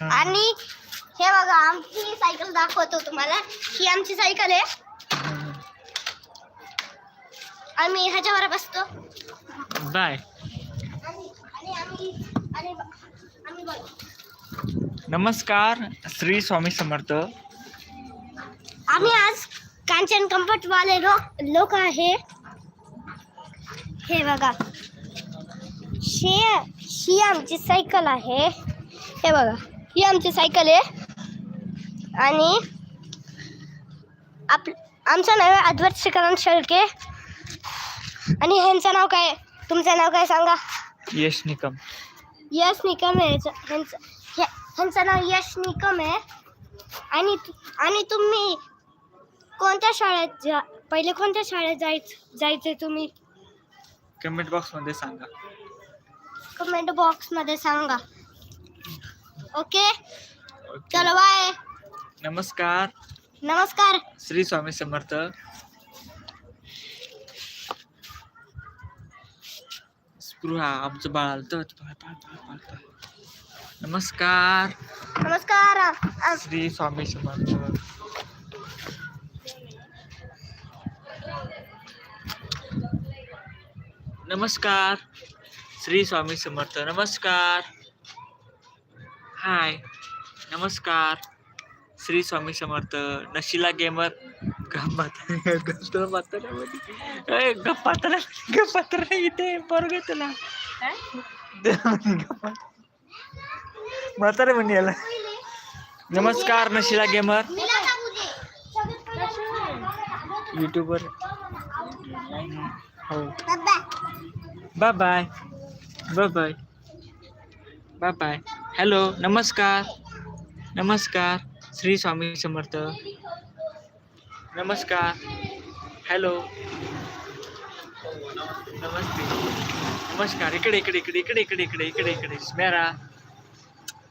आणि हे बघा आमची सायकल दाखवतो तुम्हाला. ही आमची सायकल आहे. आम्ही ह्याच्यावर बसतो. बाय. नमस्कार श्री स्वामी समर्थ. आम्ही आज कांचन कम्फर्टवाले लोक लोक आहे. हे बघा. ही ही आमची सायकल आहे. हे बघा. ही आमची सायकल आहे. आणि आप आमचं नाव आहे अद्वैत श्रीकांत शेळके. आणि ह्यांचं नाव काय? तुमचं नाव काय सांगा? यश निकम. यश निकम आहे ह्याचं- ह्यांचं ह्या- ह्यांचं नाव यश निकम आहे. आणि तु- आणि तुम्ही कोणत्या शाळेत जा पहिले कोणत्या शाळेत जायचं जायचे तुम्ही? कमेंट बॉक्समध्ये सांगा. कमेंट बॉक्समध्ये सांगा. ओके. चलो बाय नमस्कार. नमस्कार. श्री स्वामी समर्थ. स्पृहा आमचं बाळ आलतं. नमस्कार. नमस्कार. श्री स्वामी समर्थ. नमस्कार. श्री स्वामी समर्थ नमस्कार. हाय. नमस्कार. श्री स्वामी समर्थ नशिला गेमर गप्पात्र इथे बरोबर तुला. म्हातारे म्हणे याला. नमस्कार नशिला गेमर. युट्यूबर हो. Bye. Bye bye. Bye bye. Hello नमस्कार. नमस्कार श्री स्वामी समर्थ. नमस्कार. हॅलो. नमस्ते. नमस्कार. इकडे इकडे इकडे इकडे इकडे इकडे इकडे इकडे. स्मेरा.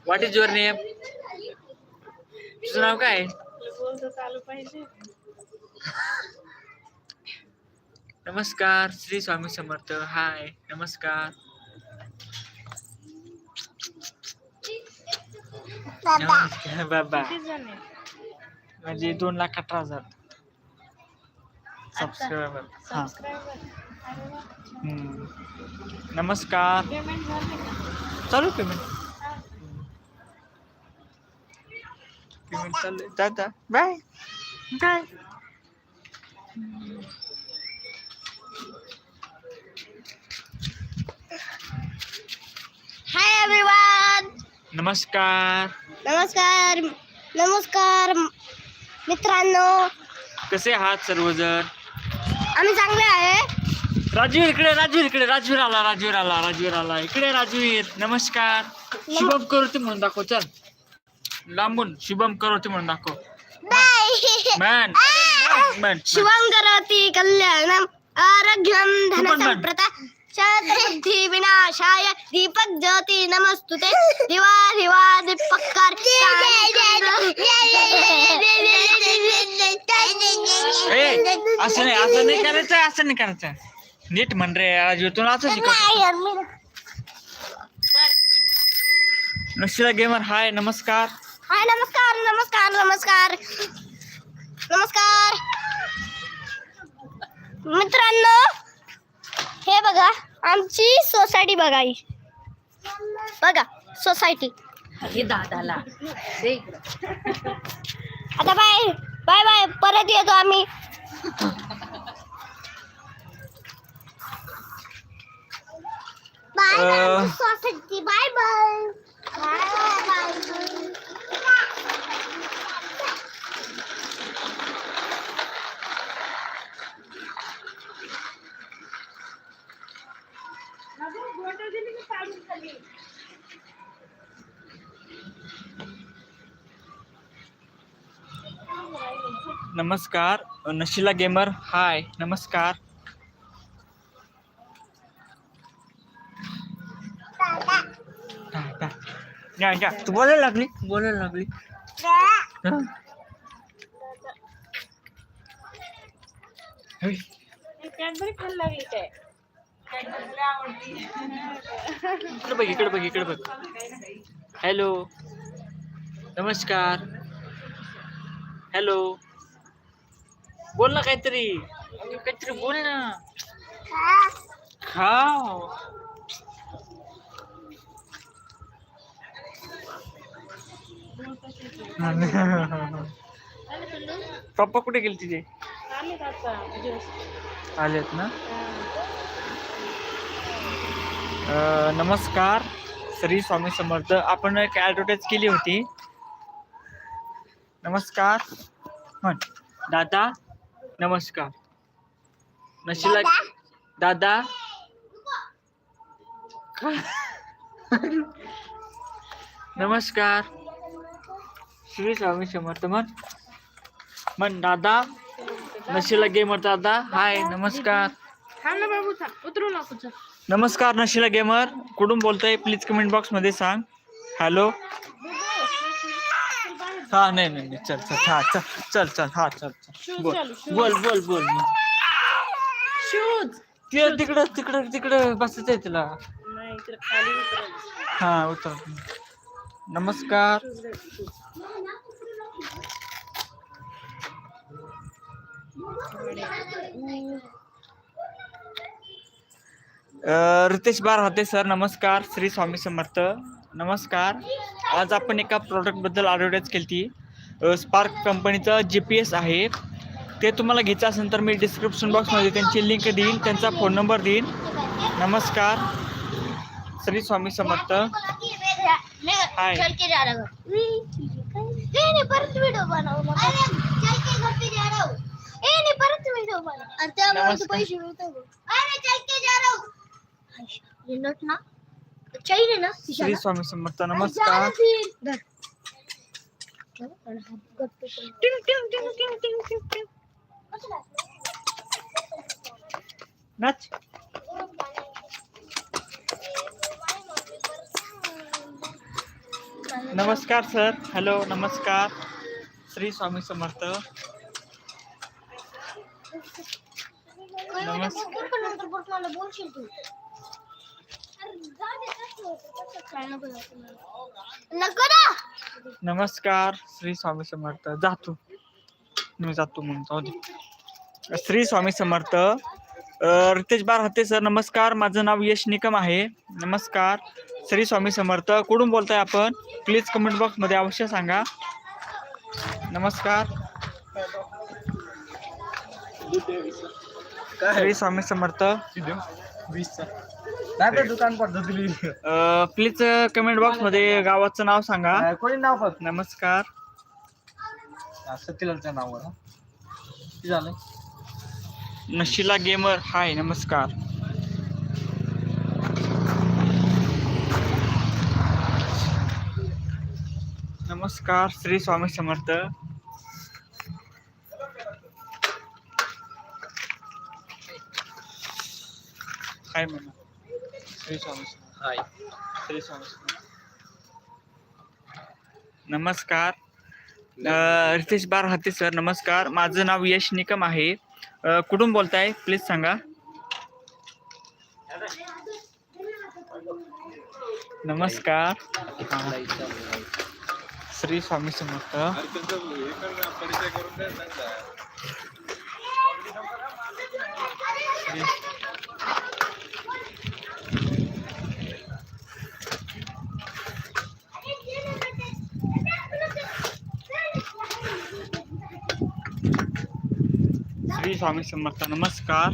व्हॉट इज युअर नेम तुझं नाव काय? नमस्कार श्री स्वामी समर्थ. हाय नमस्कार. बाबा. म्हणजे दोन लाख अठरा हजार. सबस्क्रायबर हा. नमस्कार. चालू पेमेंट पेमेंट चालू दादा बाय बाय हाय एव्हरीवन नमस्कार. नमस्कार नमस्कार मित्रांनो. कसे आहात सर्वजण? आम्ही चांगले आहे. राजवीर इकडे राजवीर इकडे राजवीर आला राजवीर आला राजवीर आला. इकडे राजवीर नमस्कार. शुभम करोती म्हणून दाखव चल. लांबून शुभम करोती म्हणून दाखव. बाय. मॅन मॅन शिवं करोति कल्याणम् आरोग्यं तू पण म्हण. शतबुद्धी विनाशाय दीपक ज्योती नमस्तुते दिवा दिवा दीपक्कार ए असं नाही असं नाही करायचं असं नाही करायचं नीट म्हण रे राजवीर तुला असं शिकव नशिला गेमर हाय नमस्कार हाय नमस्कार नमस्कार नमस्कार नमस्कार मित्रांनो हे बघा आमची सोसायटी बघा ही. बघा सोसायटी. हे दादाला. दे इकडं. आता बाय बाय बाय परत येतो आम्ही. बाय बाय नमस्कार नशिला गेमर हाय नमस्कार. या, या. तू बोलायला लागली? बोलायला लागली. इकडे बघ इकडे बघ इकडे बघ. हॅलो. नमस्कार. हॅलो. बोल ना काहीतरी. काहीतरी बोल ना. खाव पप्पा कुठे गेले तिथे? आलेत ना? नमस्कार. श्री स्वामी समर्थ. आपण एक ॲडव्हर्टाईज केली होती. नमस्कार. म्हण. दादा नमस्कार. नशिला दादा? नमस्कार. श्री स्वामी समर्थ म्हण म्हण दादा? नशिला गेमर दादा? हाय नमस्कार. बाबू उतरू नमस्कार नशिला गेमर कुठून बोलतोय? प्लीज कमेंट बॉक्समध्ये सांग. हॅलो हा नाही नाही नाही, चल चल हा चल चल चल हा चल चल. बोल. बोल बोल बोल. शूज. तिकडं तिकडं तिकडं बसायचं आहे तिला. हा उतर. नमस्कार. रितेश बार होते सर. नमस्कार. श्री स्वामी समर्थ. नमस्कार आज आपण एका प्रॉडक्टबद्दल ॲडव्हर्टाईज केली ती स्पार्क कंपनीचं जी पी एस आहे ते तुम्हाला घ्यायचं असेल तर मी डिस्क्रिप्शन बॉक्समध्ये त्यांची लिंक देईन त्यांचा फोन नंबर देईन नमस्कार श्री स्वामी समर्थ हाय. हूँ हूँ नमस्कार. ना चाहिए ना श्री स्वामी समर्थ नमस्कार। नाच। नमस्कार सर। हॅलो नमस्कार। श्री स्वामी समर्थ। नमस्कार नमस्कार श्री स्वामी समर्थ. जातो मी जातो म्हणून जाऊ दे. श्री स्वामी समर्थ. रितेश बार हत्ते सर नमस्कार. माझं नाव यश निकम आहे. नमस्कार. श्री स्वामी समर्थ. कुठून बोलताय आपण? प्लीज कमेंट बॉक्समध्ये अवश्य सांगा. नमस्कार. श्री स्वामी समर्थ. दुकान पद्धती प्लीज कमेंट बॉक्समध्ये गावाचं नाव सांगा. कोणी नाव फक्त? नमस्कार. सत्यलालच्या नावावर झालं नशिला गेमर हाय नमस्कार. नमस्कार श्री स्वामी समर्थ. काय म्हणा श्री स्वामी हाय श्री स्वामी नमस्कार. अ, रितेश बार हाते सर नमस्कार. माझं नाव यश निकम आहे. अ, कुठून बोलताय? प्लीज सांगा. नमस्कार. हा. श्री स्वामी समर्थ श्री- स्वामी समर्थ नमस्कार.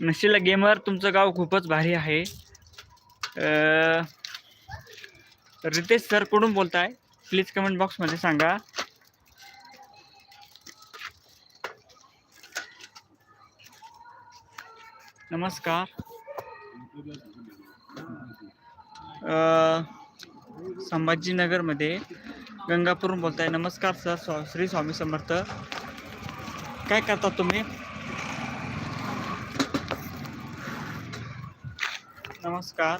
नशिला गेमर तुमचं गाव खूपच भारी आहे. रितेश सरकडून बोलताय. प्लीज कमेंट बॉक्समध्ये सांगा. नमस्कार. संभाजीनगरमध्ये गंगापूरहून बोलताय. नमस्कार सर स्वा श्री स्वामी समर्थ. काय करता तुम्ही? नमस्कार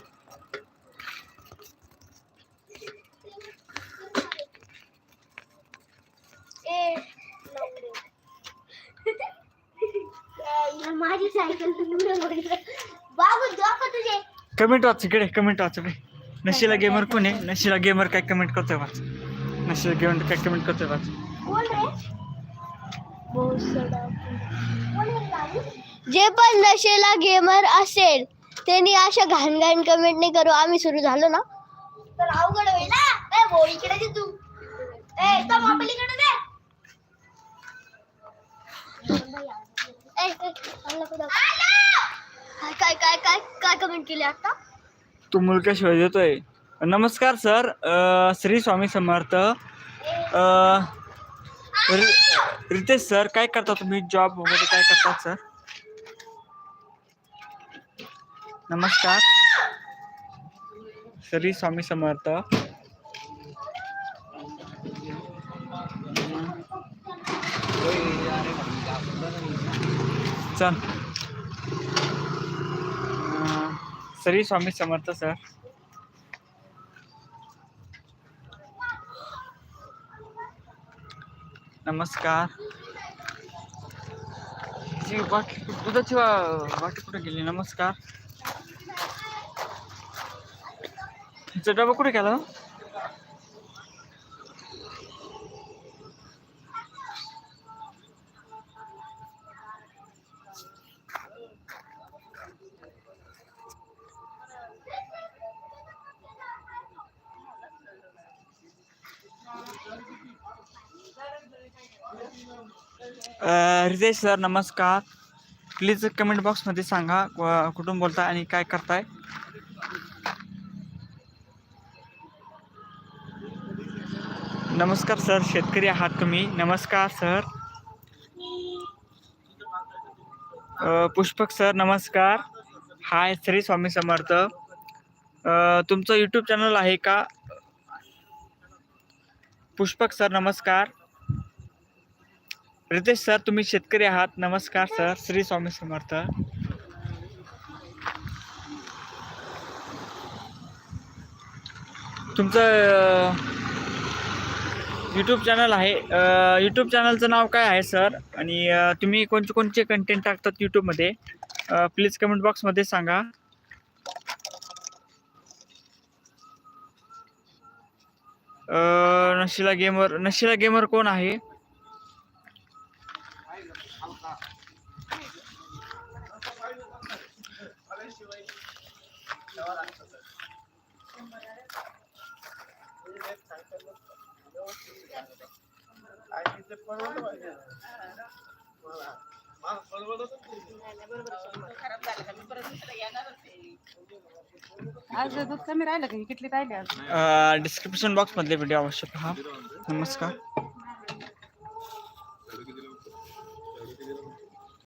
ए सायकल बाबू दाखव तुझे कमेंट वाच इकडे कमेंट वाच इकडे. नशीला गेमर कोण आहे? नशीला गेमर काय कमेंट करतोय वाच. नशीला गेमर काय कमेंट करतोय वाच. जे पण नशेला गेमर असेल त्यांनी अशा घाण घाण कमेंट नाही करू. आम्ही सुरू झालो ना? तर अवघड होईल ना? ए भाऊ इकडे दे तू. ए तो मोबाईल इकडे दे. ए, ए, चांगलं करू. काय काय काय काय कमेंट केली आता तू मुलगा शिवाय देतोय. नमस्कार सर. अ, श्री स्वामी समर्थ. अ, रि- रितेश सर काय करता तुम्ही? जॉब वगैरे काय करतात सर? नमस्कार. श्री स्वामी समर्थ. चल. सरी स्वामी समर्थ सर. नमस्कार. जी बाकी दुधाची वा- बाकी कुठे गेली? नमस्कार. तिचा डबा कुठे गेला? रितेश सर नमस्कार. प्लीज कमेंट बॉक्समध्ये सांगा कुठून बोलताय आणि काय करताय? नमस्कार सर शेतकरी आहात तुम्ही. नमस्कार सर. पुष्पक सर नमस्कार. हाय श्री स्वामी समर्थ. तुमचं यूट्यूब चॅनल आहे का? पुष्पक सर नमस्कार. रितेश सर तुम्ही शेतकरी आहात. नमस्कार सर. श्री स्वामी समर्थ. तुमचं यूट्यूब चॅनल आहे. यूट्यूब चॅनलचं नाव काय आहे सर? आणि तुम्ही कोणते कोणते कंटेंट टाकतात यूट्यूबमध्ये प्लीज कमेंट बॉक्समध्ये सांगा. नशिला गेमर नशिला गेमर कोण आहे? आज दूध कमी राहिलं का? किटली राहिली आज. डिस्क्रिप्शन बॉक्समधले व्हिडिओ अवश्य पहा. नमस्कार.